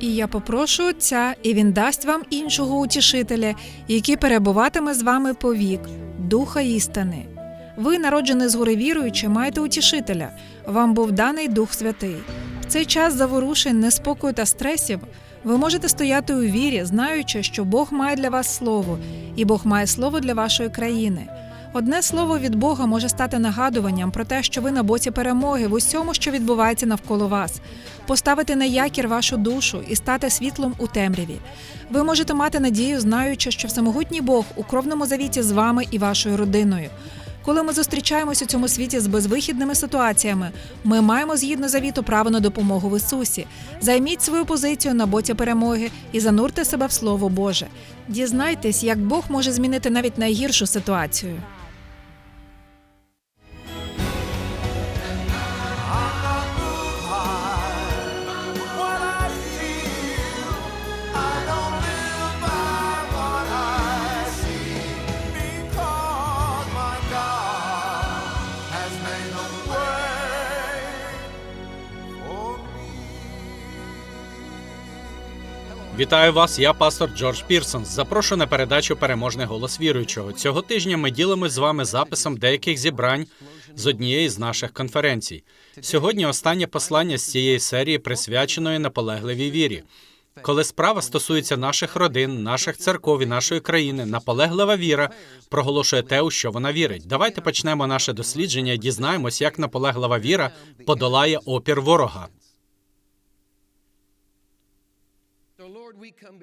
І я попрошу Отця, і він дасть вам іншого утішителя, який перебуватиме з вами повік, духа істини. Ви, народжені згори віруючи, маєте утішителя. Вам був даний Дух Святий. В цей час заворушень, неспокою та стресів ви можете стояти у вірі, знаючи, що Бог має для вас слово, і Бог має слово для вашої країни. Одне слово від Бога може стати нагадуванням про те, що ви на боці перемоги в усьому, що відбувається навколо вас, поставити на якір вашу душу і стати світлом у темряві. Ви можете мати надію, знаючи, що всемогутній Бог у кровному завіті з вами і вашою родиною. Коли ми зустрічаємось у цьому світі з безвихідними ситуаціями, ми маємо згідно завіту право на допомогу в Ісусі. Займіть свою позицію на боці перемоги і занурте себе в Слово Боже. Дізнайтесь, як Бог може змінити навіть найгіршу ситуацію. Вітаю вас, я пастор Джордж Пірсон. Запрошую на передачу Переможний голос віруючого. Цього тижня ми ділимось з вами записом деяких зібрань з однієї з наших конференцій. Сьогодні останнє послання з цієї серії присвяченої наполегливій вірі. Коли справа стосується наших родин, наших церков і нашої країни, наполеглива віра проголошує те, у що вона вірить. Давайте почнемо наше дослідження і дізнаємось, як наполеглива віра подолає опір ворога.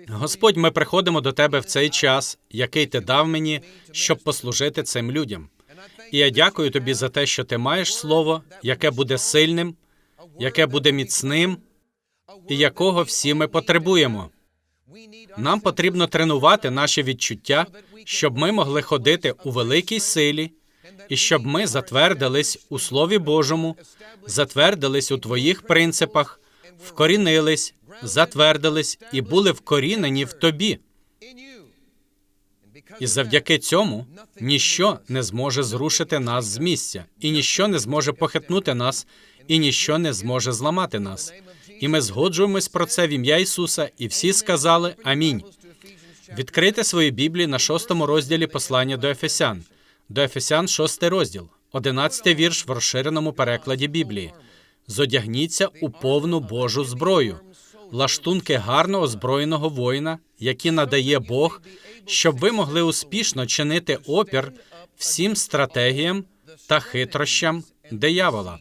Господь, ми приходимо до тебе в цей час, який ти дав мені, щоб послужити цим людям. І я дякую тобі за те, що ти маєш слово, яке буде сильним, яке буде міцним, і якого всі ми потребуємо. Нам потрібно тренувати наші відчуття, щоб ми могли ходити у великій силі, і щоб ми затвердились у Слові Божому, затвердились у твоїх принципах, вкорінились, затвердились і були вкорінені в тобі. І завдяки цьому ніщо не зможе зрушити нас з місця, і ніщо не зможе похитнути нас, і ніщо не зможе зламати нас. І ми згоджуємось про це в ім'я Ісуса, і всі сказали Амінь. Відкрийте свої Біблії на шостому розділі послання до Ефесян. До Ефесян, шостий розділ, одинадцятий вірш в розширеному перекладі Біблії. Зодягніться у повну Божу зброю, лаштунки гарно озброєного воїна, які надає Бог, щоб ви могли успішно чинити опір всім стратегіям та хитрощам диявола.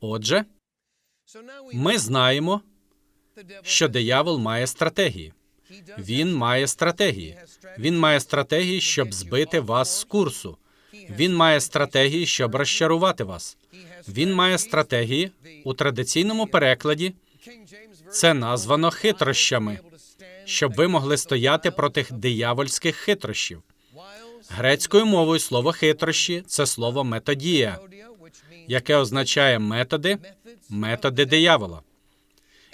Отже, ми знаємо, що диявол має стратегії. Він має стратегії. Він має стратегії, щоб збити вас з курсу. Він має стратегії, щоб розчарувати вас. Він має стратегії у традиційному перекладі. Це названо хитрощами, щоб ви могли стояти проти диявольських хитрощів. Грецькою мовою слово хитрощі це слово методія, яке означає методи, методи диявола.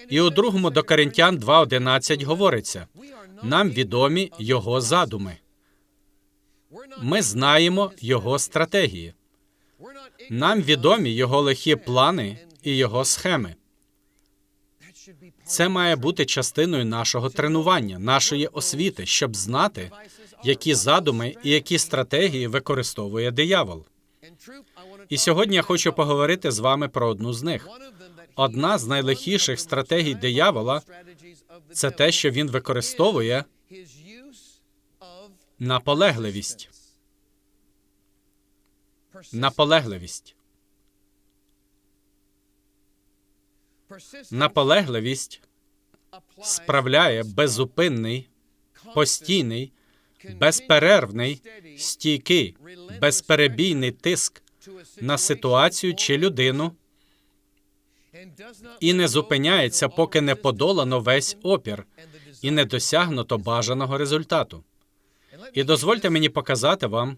І у другому до Коринтян 2.11 говориться: нам відомі його задуми. Ми знаємо його стратегії. Нам відомі його лихі плани і його схеми. Це має бути частиною нашого тренування, нашої освіти, щоб знати, які задуми і які стратегії використовує диявол. І сьогодні я хочу поговорити з вами про одну з них. Одна з найлихіших стратегій диявола це те, що він використовує наполегливість. Наполегливість. Наполегливість справляє безупинний, постійний, безперервний, стійкий, безперебійний тиск на ситуацію чи людину і не зупиняється, поки не подолано весь опір і не досягнуто бажаного результату. І дозвольте мені показати вам,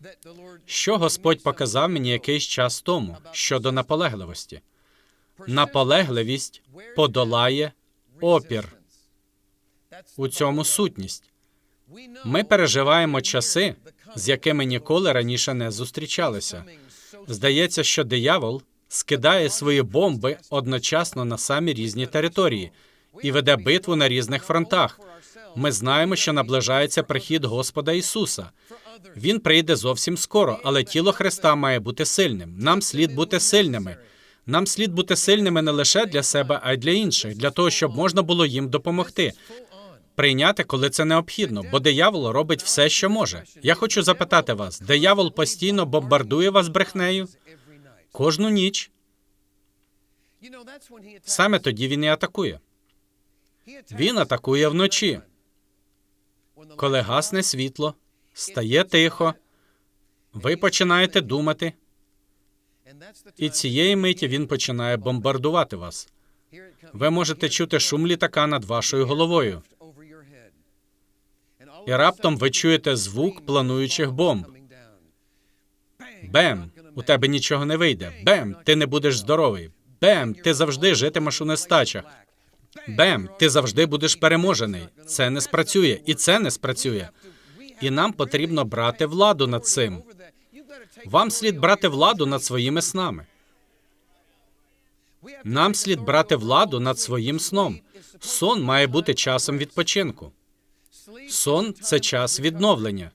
що Господь показав мені якийсь час тому щодо наполегливості. Наполегливість подолає опір. У цьому сутність. Ми переживаємо часи, з якими ніколи раніше не зустрічалися. Здається, що диявол скидає свої бомби одночасно на самі різні території, і веде битву на різних фронтах. Ми знаємо, що наближається прихід Господа Ісуса. Він прийде зовсім скоро, але тіло Христа має бути сильним. Нам слід бути сильними. Нам слід бути сильними не лише для себе, а й для інших, для того, щоб можна було їм допомогти. Прийняти, коли це необхідно, бо диявол робить все, що може. Я хочу запитати вас: диявол постійно бомбардує вас брехнею кожну ніч. Саме тоді він і атакує. Він атакує вночі, коли гасне світло, стає тихо, ви починаєте думати, і цієї миті він починає бомбардувати вас. Ви можете чути шум літака над вашою головою, і раптом ви чуєте звук плануючих бомб. Бем, у тебе нічого не вийде. Бем, ти не будеш здоровий. Бем, ти завжди житимеш у нестачах. Бем, ти завжди будеш переможений. Це не спрацює, і це не спрацює. І нам потрібно брати владу над цим. Вам слід брати владу над своїми снами. Нам слід брати владу над своїм сном. Сон має бути часом відпочинку. Сон це час відновлення.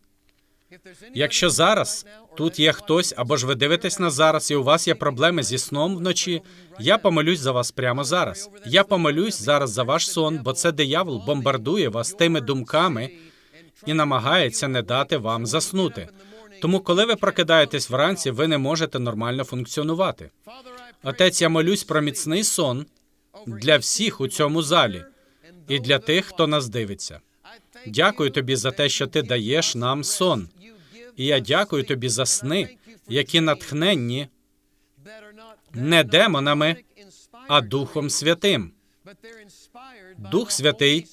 Якщо зараз тут є хтось, або ж ви дивитесь на зараз, і у вас є проблеми зі сном вночі, я помолюсь за вас прямо зараз. Я помолюсь зараз за ваш сон, бо це диявол бомбардує вас тими думками і намагається не дати вам заснути. Тому, коли ви прокидаєтесь вранці, ви не можете нормально функціонувати. Отець, я молюсь про міцний сон для всіх у цьому залі і для тих, хто нас дивиться. Дякую тобі за те, що ти даєш нам сон. І я дякую тобі за сни, які натхненні не демонами, а Духом Святим. Дух Святий,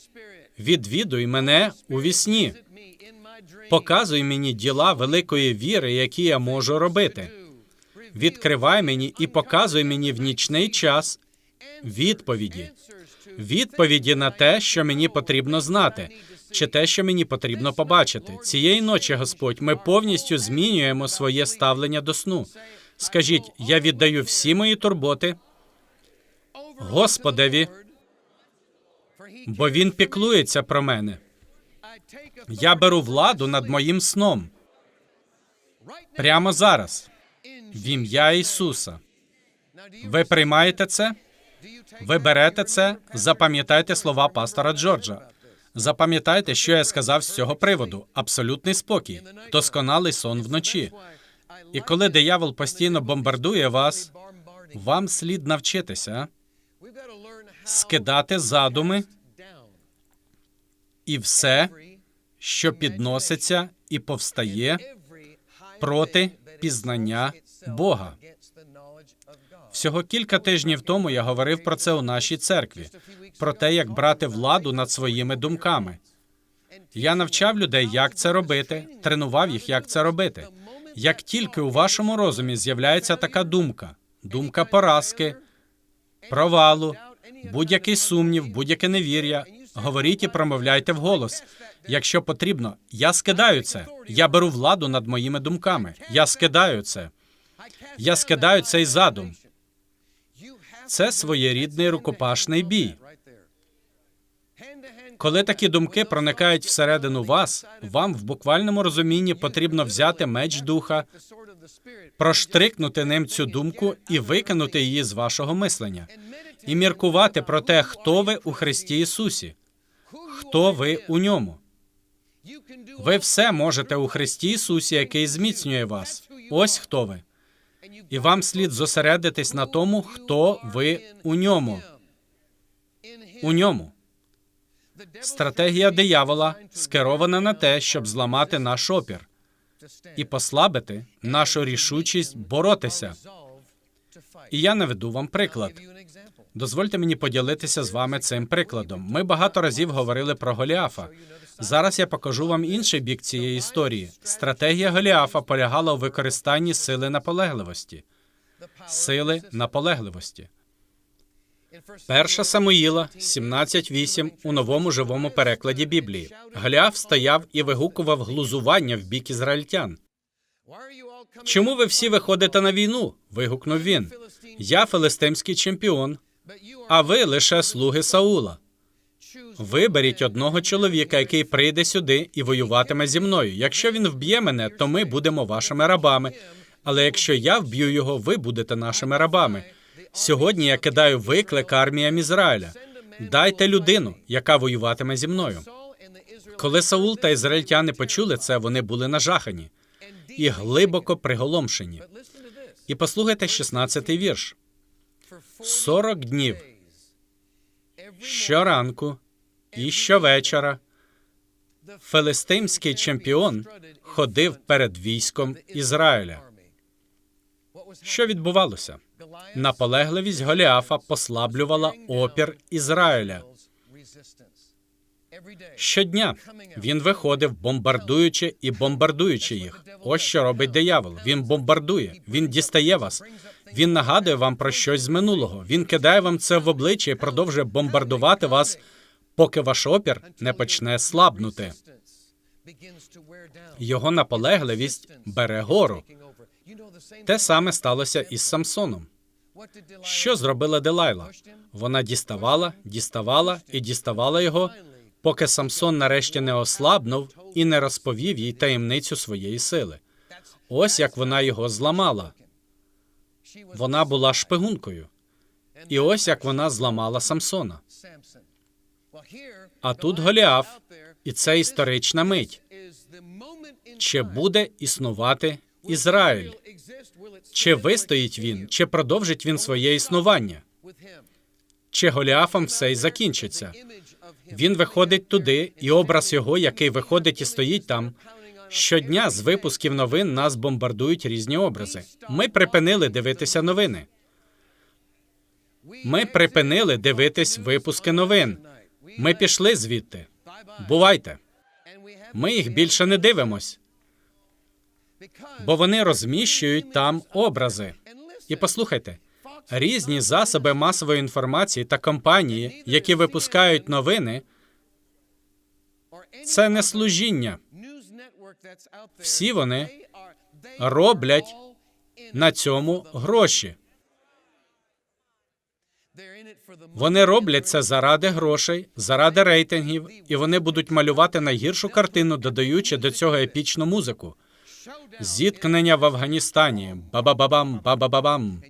Відвідуй мене у вісні. Показуй мені діла великої віри, які я можу робити. Відкривай мені і показуй мені в нічний час відповіді. Відповіді на те, що мені потрібно знати, чи те, що мені потрібно побачити. Цієї ночі, Господь, ми повністю змінюємо своє ставлення до сну. Скажіть, я віддаю всі мої турботи Господеві, бо він піклується про мене. Я беру владу над моїм сном прямо зараз, в ім'я Ісуса. Ви приймаєте це? Ви берете це? Запам'ятайте слова пастора Джорджа. Запам'ятайте, що я сказав з цього приводу: абсолютний спокій, досконалий сон вночі. І коли диявол постійно бомбардує вас, вам слід навчитися скидати задуми і все, що підноситься і повстає проти пізнання Бога. Всього кілька тижнів тому я говорив про це у нашій церкві, про те, як брати владу над своїми думками. Я навчав людей, як це робити, тренував їх, як це робити. Як тільки у вашому розумі з'являється така думка, думка поразки, провалу, будь-який сумнів, будь-яке невір'я, говоріть і промовляйте вголос. Якщо потрібно, я скидаю це. Я беру владу над моїми думками. Я скидаю це. Я скидаю цей задум. Це своєрідний рукопашний бій. Коли такі думки проникають всередину вас, вам в буквальному розумінні потрібно взяти меч духа, проштрикнути ним цю думку і викинути її з вашого мислення, і міркувати про те, хто ви у Христі Ісусі, хто ви у ньому. Ви все можете у Христі Ісусі, який зміцнює вас. Ось хто ви. І вам слід зосередитись на тому, хто ви у ньому. У ньому. Стратегія диявола скерована на те, щоб зламати наш опір і послабити нашу рішучість боротися. І я наведу вам приклад. Дозвольте мені поділитися з вами цим прикладом. Ми багато разів говорили про Голіафа. Зараз я покажу вам інший бік цієї історії. Стратегія Голіафа полягала у використанні сили наполегливості. Сили наполегливості. Перша Самуїла 17.8 у новому живому перекладі Біблії. Голіаф стояв і вигукував глузування в бік ізраїльтян. Чому ви всі виходите на війну? вигукнув він. Я филистимський чемпіон, а ви лише слуги Саула. Виберіть одного чоловіка, який прийде сюди і воюватиме зі мною. Якщо він вб'є мене, то ми будемо вашими рабами. Але якщо я вб'ю його, ви будете нашими рабами. Сьогодні я кидаю виклик арміям Ізраїля. Дайте людину, яка воюватиме зі мною. Коли Саул та ізраїльтяни почули це, вони були нажахані і глибоко приголомшені. І послухайте 16-й вірш. 40 днів щоранку і щовечора филистимський чемпіон ходив перед військом Ізраїля. Що відбувалося? Наполегливість Голіафа послаблювала опір Ізраїля. Щодня він виходив, бомбардуючи і бомбардуючи їх. Ось що робить диявол. Він бомбардує, він дістає вас. Він нагадує вам про щось з минулого. Він кидає вам це в обличчя і продовжує бомбардувати вас, поки ваш опір не почне слабнути. Його наполегливість бере гору. Те саме сталося із Самсоном. Що зробила Делайла? Вона діставала, діставала і діставала його, поки Самсон нарешті не ослабнув і не розповів їй таємницю своєї сили. Ось як вона його зламала. Вона була шпигункою. І ось як вона зламала Самсона. А тут Голіаф, І це історична мить. Чи буде існувати Ізраїль? Чи вистоїть він, чи продовжить він своє існування? Чи Голіафом все й закінчиться? Він виходить туди, і образ його, який виходить і стоїть там. Щодня з випусків новин нас бомбардують різні образи. Ми припинили дивитися новини. Ми припинили дивитись випуски новин. Ми пішли звідти. Бувайте. Ми їх більше не дивимось, бо вони розміщують там образи. І послухайте, різні засоби масової інформації та компанії, які випускають новини, це не служіння. Всі вони роблять На цьому гроші. Вони роблять це заради грошей, заради рейтингів, і вони будуть малювати найгіршу картину, додаючи до цього епічну музику. Зіткнення в Афганістані. Ба-ба-ба-бам, ба-ба-ба-бам.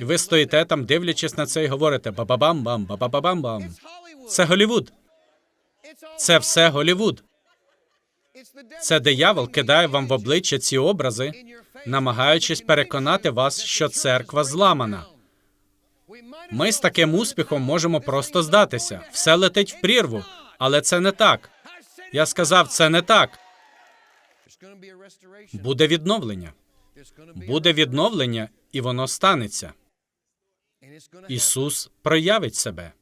І ви стоїте там, дивлячись на це, і говорите ба-ба-бам-бам, ба-ба-ба-бам-бам. Це Голівуд. Це все Голівуд. Це диявол кидає вам в обличчя ці образи, намагаючись переконати вас, що церква зламана. Ми з таким успіхом можемо просто здатися. Все летить в прірву, але це не так. Я сказав, це не так. Буде відновлення. Буде відновлення, і воно станеться. Ісус проявить себе.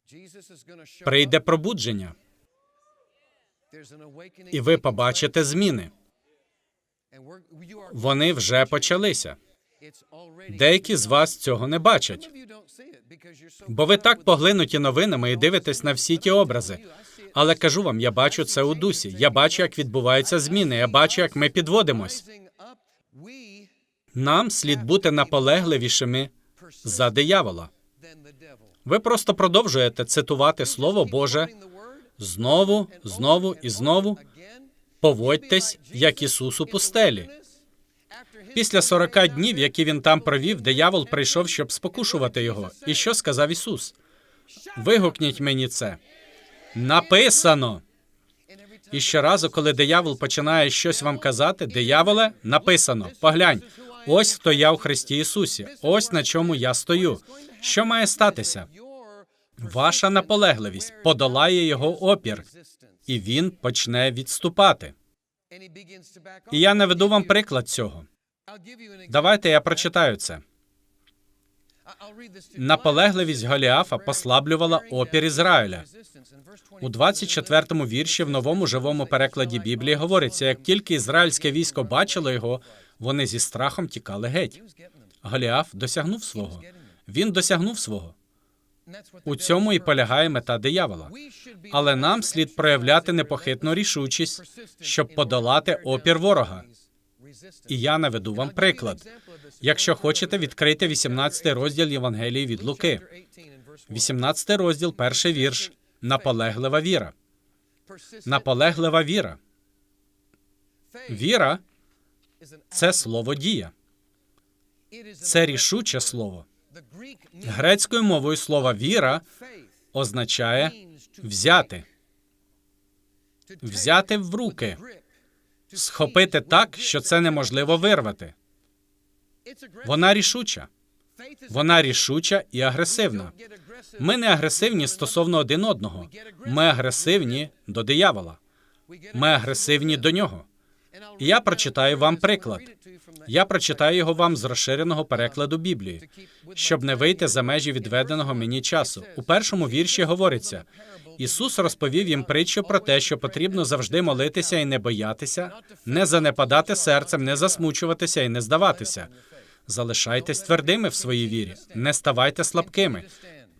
Прийде пробудження, і ви побачите зміни. Вони вже почалися. Деякі з вас цього не бачать, бо ви так поглинуті новинами і дивитесь на всі ті образи. Але кажу вам, я бачу це у дусі. Я бачу, як відбуваються зміни. Я бачу, як ми підводимось. Нам слід бути наполегливішими за диявола. Ви просто продовжуєте цитувати Слово Боже знову, знову і знову. Поводьтесь, як Ісус у пустелі. Після 40 днів, які він там провів, диявол прийшов, щоб спокушувати його. І що сказав Ісус? Вигукніть мені це. Написано. І щоразу, коли диявол починає щось вам казати, дияволе, написано. Поглянь, ось хто я у Христі Ісусі, ось на чому я стою. Що має статися? Ваша наполегливість подолає його опір, і він почне відступати. І я наведу вам приклад цього. Давайте я прочитаю це. Наполегливість Голіафа послаблювала опір Ізраїля. У 24-му вірші в новому живому перекладі Біблії говориться: як тільки ізраїльське військо бачило його, вони зі страхом тікали геть. Голіаф досягнув свого. Він досягнув свого. У цьому і полягає мета диявола. Але нам слід проявляти непохитну рішучість, щоб подолати опір ворога. І я наведу вам приклад. Якщо хочете, відкрийте 18 розділ Євангелії від Луки. 18 розділ, перший вірш. Наполеглива віра. Наполеглива віра. Віра це слово дія. Це рішуче слово. Грецькою мовою слово віра означає взяти, взяти в руки, схопити так, що це неможливо вирвати. Вона рішуча. Вона рішуча і агресивна. Ми не агресивні стосовно один одного. Ми агресивні до диявола. Ми агресивні до нього. Я прочитаю вам приклад. Я прочитаю його вам з розширеного перекладу Біблії, щоб не вийти за межі відведеного мені часу. У першому вірші говориться: Ісус розповів їм притчу про те, що потрібно завжди молитися і не боятися, не занепадати серцем, не засмучуватися і не здаватися. Залишайтесь твердими в своїй вірі, не ставайте слабкими.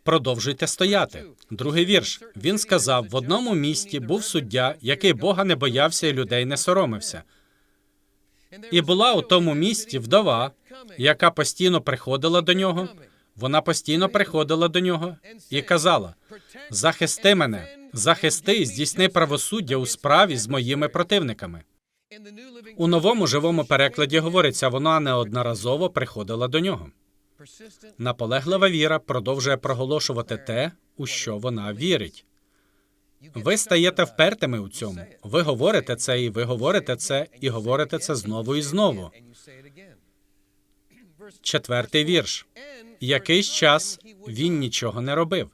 Продовжуйте стояти. Другий вірш. Він сказав: в одному місті був суддя, який Бога не боявся і людей не соромився. І була у тому місті вдова, яка постійно приходила до нього. Вона постійно приходила до нього і казала: Захисти мене, захисти і здійсни правосуддя у справі з моїми противниками. У новому живому перекладі говориться, вона неодноразово приходила до нього. Наполеглива віра продовжує проголошувати те, у що вона вірить. Ви стаєте впертими у цьому. Ви говорите це, і ви говорите це, і говорите це знову і знову. Четвертий вірш. Якийсь час він нічого не робив.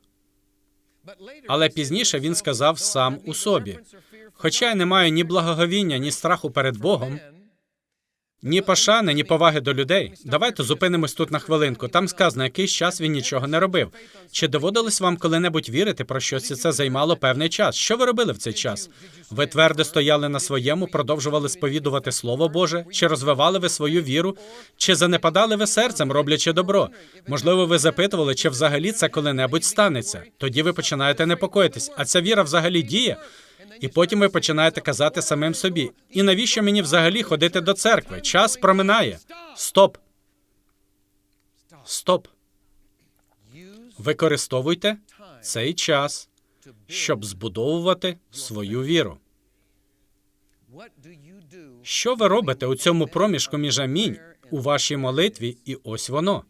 Але пізніше він сказав сам у собі: Хоча я не маю ні благоговіння, ні страху перед Богом, ні пошани, ні поваги до людей. Давайте зупинимось тут на хвилинку. Там сказано, якийсь час він нічого не робив. Чи доводилось вам коли-небудь вірити про щось це займало певний час? Що ви робили в цей час? Ви твердо стояли на своєму, продовжували сповідувати Слово Боже? Чи розвивали ви свою віру? Чи занепадали ви серцем, роблячи добро? Можливо, ви запитували, чи взагалі це коли-небудь станеться? Тоді ви починаєте непокоїтись. А ця віра взагалі діє? І потім ви починаєте казати самим собі: і навіщо мені взагалі ходити до церкви? Час проминає. Стоп. Стоп. Використовуйте цей час, щоб збудовувати свою віру. Що ви робите у цьому проміжку між амінь у вашій молитві, і ось воно.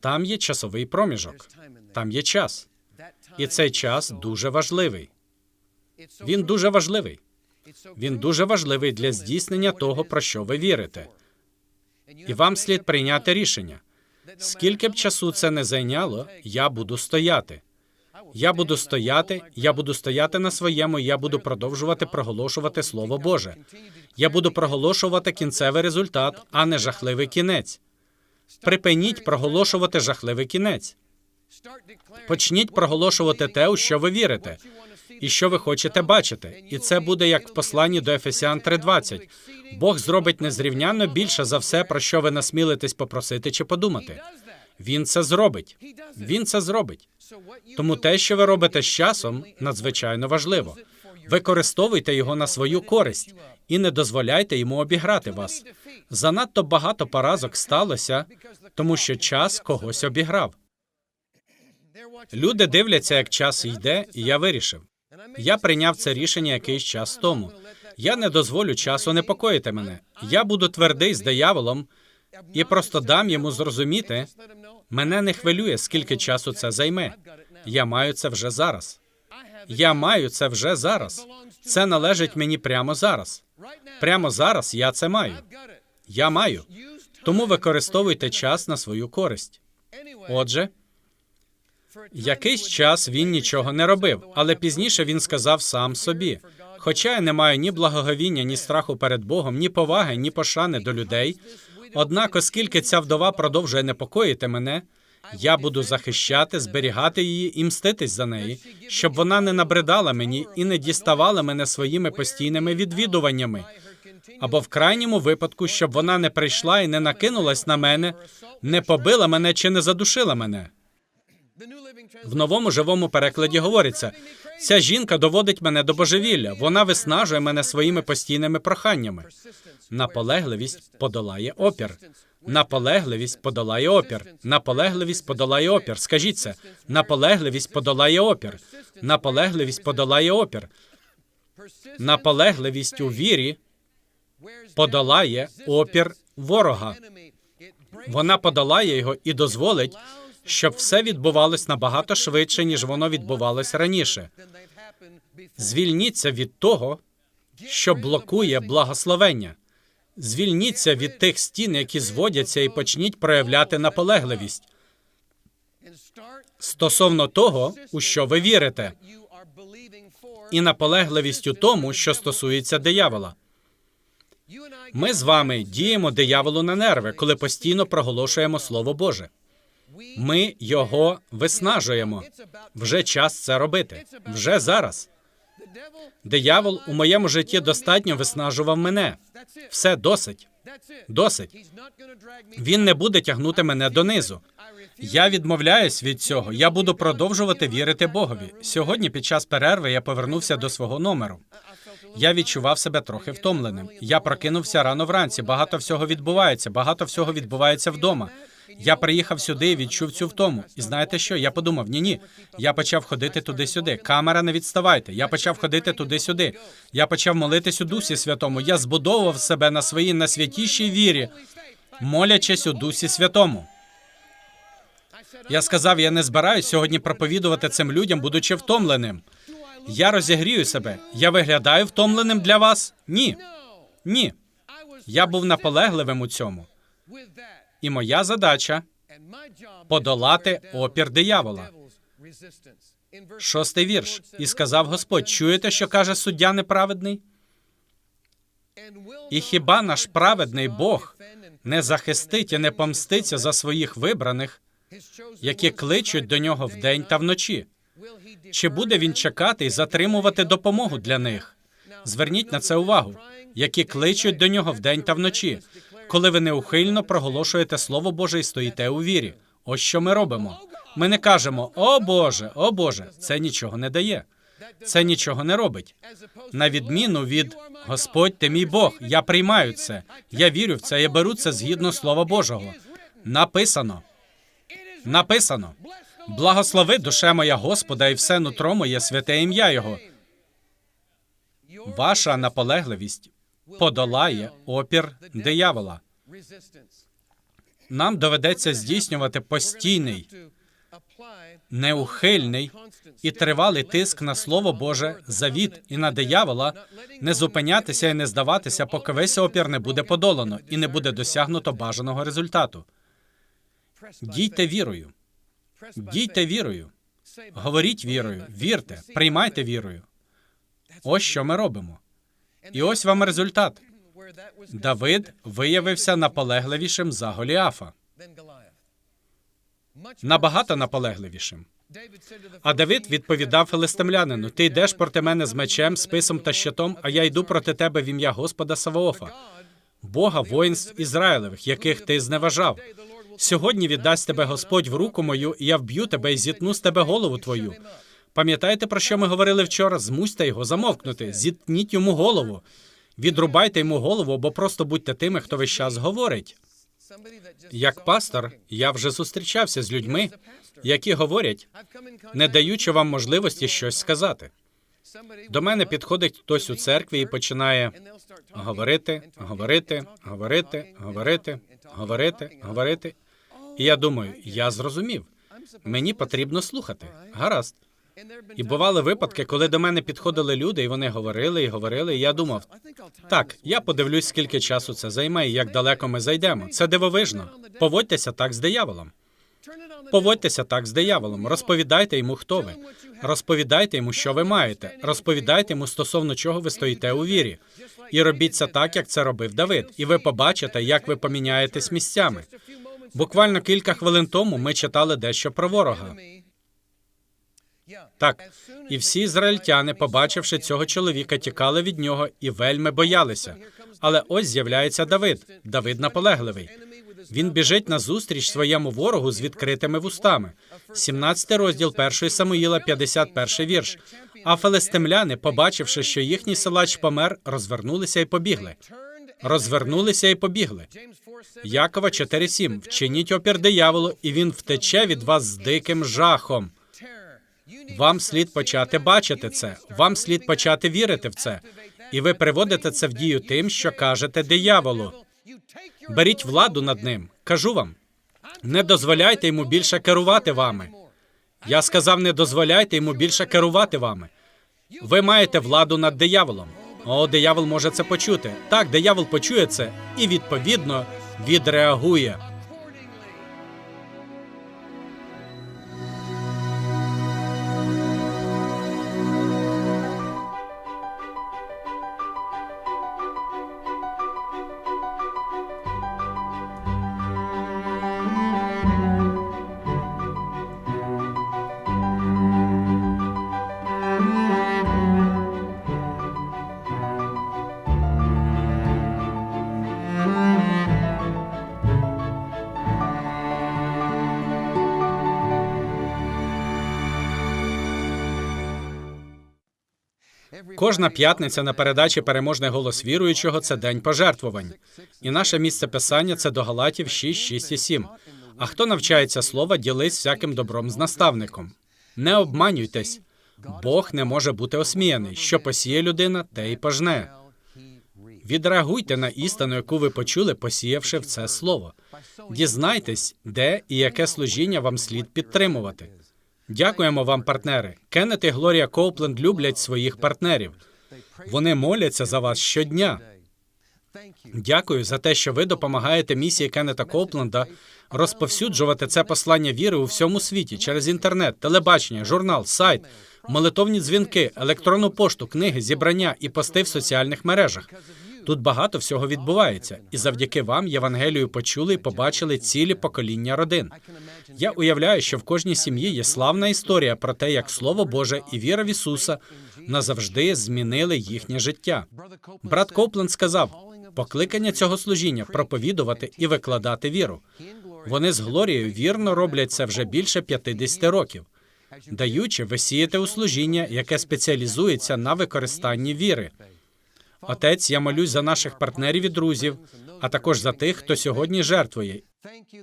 Там є часовий проміжок, там є час. І цей час дуже важливий. Він дуже важливий. Він дуже важливий для здійснення того, про що ви вірите. І вам слід прийняти рішення. Скільки б часу це не зайняло, я буду стояти. Я буду стояти, я буду стояти на своєму, я буду продовжувати проголошувати Слово Боже. Я буду проголошувати кінцевий результат, а не жахливий кінець. Припиніть проголошувати жахливий кінець. Почніть проголошувати те, у що ви вірите, і що ви хочете бачити. І це буде як в посланні до Ефесян 3.20. Бог зробить незрівнянно більше за все, про що ви насмілитесь попросити чи подумати. Він це зробить. Він це зробить. Тому те, що ви робите з часом, надзвичайно важливо. Використовуйте його на свою користь і не дозволяйте йому обіграти вас. Занадто багато поразок сталося, тому що час когось обіграв. Люди дивляться, як час йде, і я вирішив. Я прийняв це рішення якийсь час тому. Я не дозволю часу непокоїти мене. Я буду твердий з дияволом і просто дам йому зрозуміти. Мене не хвилює, скільки часу це займе. Я маю це вже зараз. Я маю це вже зараз. Це належить мені прямо зараз. Прямо зараз я це маю. Я маю. Тому використовуйте час на свою користь. Отже, якийсь час він нічого не робив, але пізніше він сказав сам собі: хоча я не маю ні благоговіння, ні страху перед Богом, ні поваги, ні пошани до людей. Однак, оскільки ця вдова продовжує непокоїти мене, я буду захищати, зберігати її і мститись за неї, щоб вона не набридала мені і не діставала мене своїми постійними відвідуваннями. Або в крайньому випадку, щоб вона не прийшла і не накинулась на мене, не побила мене чи не задушила мене. В новому живому перекладі говориться: ця жінка доводить мене до божевілля. Вона виснажує мене своїми постійними проханнями. Наполегливість подолає опір. Наполегливість подолає опір. Наполегливість подолає опір. Скажіть це. Наполегливість подолає опір. Наполегливість подолає опір. Наполегливість у вірі подолає опір ворога. Вона подолає його і дозволить, щоб все відбувалось набагато швидше, ніж воно відбувалось раніше. Звільніться від того, що блокує благословення. Звільніться від тих стін, які зводяться, і почніть проявляти наполегливість стосовно того, у що ви вірите, і наполегливість у тому, що стосується диявола. Ми з вами діємо дияволу на нерви, коли постійно проголошуємо Слово Боже. Ми його виснажуємо. Вже час це робити. Вже зараз. Диявол у моєму житті достатньо виснажував мене. Все досить. Досить. Він не буде тягнути мене донизу. Я відмовляюсь від цього. Я буду продовжувати вірити Богові. Сьогодні, під час перерви, я повернувся до свого номеру. Я відчував себе трохи втомленим. Я прокинувся рано вранці. Багато всього відбувається. Багато всього відбувається вдома. Я приїхав сюди і відчув цю втому. І знаєте що? Я подумав: ні, ні. Я почав ходити туди-сюди. Камера, не відставайте. Я почав ходити туди-сюди. Я почав молитись у Дусі Святому. Я збудовував себе на своїй найсвятішій вірі, молячись у Дусі Святому. Я сказав, я не збираюсь сьогодні проповідувати цим людям, будучи втомленим. Я розігрію себе. Я виглядаю втомленим для вас? Ні. Ні. Я був наполегливим у цьому. І моя задача подолати опір диявола. Шостий вірш. І сказав Господь: чуєте, що каже суддя неправедний? І хіба наш праведний Бог не захистить і не помститься за своїх вибраних, які кличуть до нього вдень та вночі? Чи буде він чекати і затримувати допомогу для них? Зверніть на це увагу, які кличуть до нього вдень та вночі, коли ви неухильно проголошуєте Слово Боже і стоїте у вірі. Ось що ми робимо. Ми не кажемо О Боже, о Боже, це нічого не дає. Це нічого не робить. На відміну від Господь, ти мій Бог, я приймаю це. Я вірю в це, я беру це згідно Слова Божого. Написано. Написано. Благослови душе моя Господа і все нутро моє святе ім'я Його. Ваша наполегливість подолає опір диявола. Нам доведеться здійснювати постійний, неухильний і тривалий тиск на Слово Боже, завіт і на диявола, не зупинятися і не здаватися, поки весь опір не буде подолано і не буде досягнуто бажаного результату. Дійте вірою. Дійте вірою. Говоріть вірою, вірте, приймайте вірою. Ось що ми робимо. І ось вам результат. Давид виявився наполегливішим за Голіафа. Набагато наполегливішим. А Давид відповідав филистимлянину: Ти йдеш проти мене з мечем, списом та щитом, а я йду проти тебе в ім'я Господа Саваофа, Бога воїнств Ізраїлевих, яких ти зневажав. Сьогодні віддасть тебе Господь в руку мою, і я вб'ю тебе і зітну з тебе голову твою. Пам'ятаєте, про що ми говорили вчора? Змусьте його замовкнути, зітніть йому голову, відрубайте йому голову, або просто будьте тими, хто весь час говорить. Як пастор, я вже зустрічався з людьми, які говорять, не даючи вам можливості щось сказати. До мене підходить хтось у церкві і починає говорити, говорити, говорити, говорити, говорити, говорити. І я думаю, я зрозумів. Мені потрібно слухати. Гаразд. І бували випадки, коли до мене підходили люди, і вони говорили і говорили. І я думав, так, я подивлюсь, скільки часу це займе і як далеко ми зайдемо. Це дивовижно. Поводьтеся так з дияволом. Поводьтеся так з дияволом. Розповідайте йому, хто ви. Розповідайте йому, що ви маєте. Розповідайте йому стосовно чого ви стоїте у вірі. І робіть це так, як це робив Давид. І ви побачите, як ви поміняєтесь місцями. Буквально кілька хвилин тому ми читали дещо про ворога. Так, і всі ізраїльтяни, побачивши цього чоловіка, тікали від нього і вельми боялися. Але ось з'являється Давид. Давид наполегливий. Він біжить назустріч своєму ворогу з відкритими вустами. 17 розділ 1 Самуїла, 51 вірш. А филистимляни, побачивши, що їхній силач помер, розвернулися і побігли. Розвернулися і побігли. Якова 4.7. Вчиніть опір дияволу, і він втече від вас з диким жахом. Вам слід почати бачити це. Вам слід почати вірити в це. І ви приводите це в дію тим, що кажете дияволу. Беріть владу над ним. Кажу вам. Не дозволяйте йому більше керувати вами. Я сказав, не дозволяйте йому більше керувати вами. Ви маєте владу над дияволом. О, диявол може це почути. Так, диявол почує це і відповідно відреагує. Кожна п'ятниця на передачі Переможний голос віруючого це день пожертвувань. І наше місце писання це до Галатів 6, 6 і 7. А хто навчається слова, ділись всяким добром з наставником. Не обманюйтесь. Бог не може бути осміяний. Що посіє людина, те й пожне. Відреагуйте на істину, яку ви почули, посіявши в це слово. Дізнайтесь, де і яке служіння вам слід підтримувати. Дякуємо вам, партнери. Кеннет і Глорія Коупленд люблять своїх партнерів. Вони моляться за вас щодня. Дякую за те, що ви допомагаєте місії Кеннета Коупленда розповсюджувати це послання віри у всьому світі через інтернет, телебачення, журнал, сайт, молитовні дзвінки, електронну пошту, книги, зібрання і пости в соціальних мережах. Тут багато всього відбувається, і завдяки вам Євангелію почули і побачили цілі покоління родин. Я уявляю, що в кожній сім'ї є славна історія про те, як Слово Боже і віра в Ісуса назавжди змінили їхнє життя. Брат Копленд сказав: покликання цього служіння проповідувати і викладати віру. Вони з Глорією вірно роблять це вже більше 50 років. Даючи, ви сієте у служіння, яке спеціалізується на використанні віри. Отець, я молюсь за наших партнерів і друзів, а також за тих, хто сьогодні жертвує.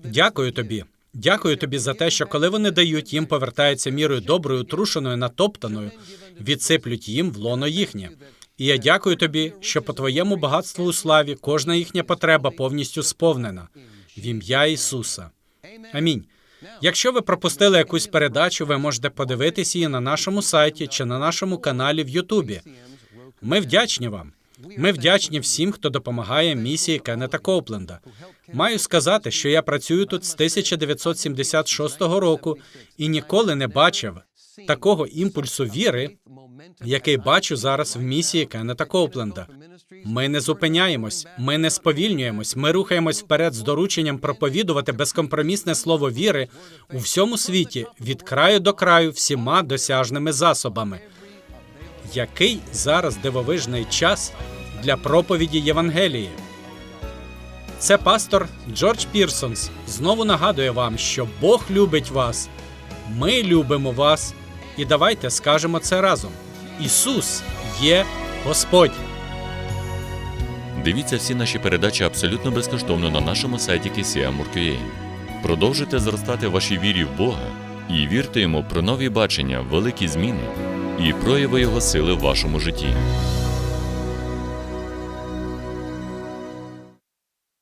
Дякую тобі. Дякую тобі за те, що коли вони дають, їм повертається мірою доброю, трушеною, натоптаною, відсиплють їм в лоно їхнє. І я дякую тобі, що по твоєму багатству у славі кожна їхня потреба повністю сповнена в ім'я Ісуса. Амінь. Якщо ви пропустили якусь передачу, ви можете подивитись її на нашому сайті чи на нашому каналі в Ютубі. Ми вдячні вам. Ми вдячні всім, хто допомагає місії Кеннета Копленда. Маю сказати, що я працюю тут з 1976 року і ніколи не бачив такого імпульсу віри, який бачу зараз в місії Кеннета Копленда. Ми не зупиняємось, ми не сповільнюємось. Ми рухаємось вперед з дорученням проповідувати безкомпромісне слово віри у всьому світі від краю до краю всіма досяжними засобами. Який зараз дивовижний час для проповіді Євангелії? Це пастор Джордж Пірсонс знову нагадує вам, що Бог любить вас, ми любимо вас, і давайте скажемо це разом: Ісус є Господь. Дивіться всі наші передачі абсолютно безкоштовно на нашому сайті KCM.UA. Продовжуйте зростати в вашій вірі в Бога і вірте йому про нові бачення, великі зміни і прояви Його сили в вашому житті.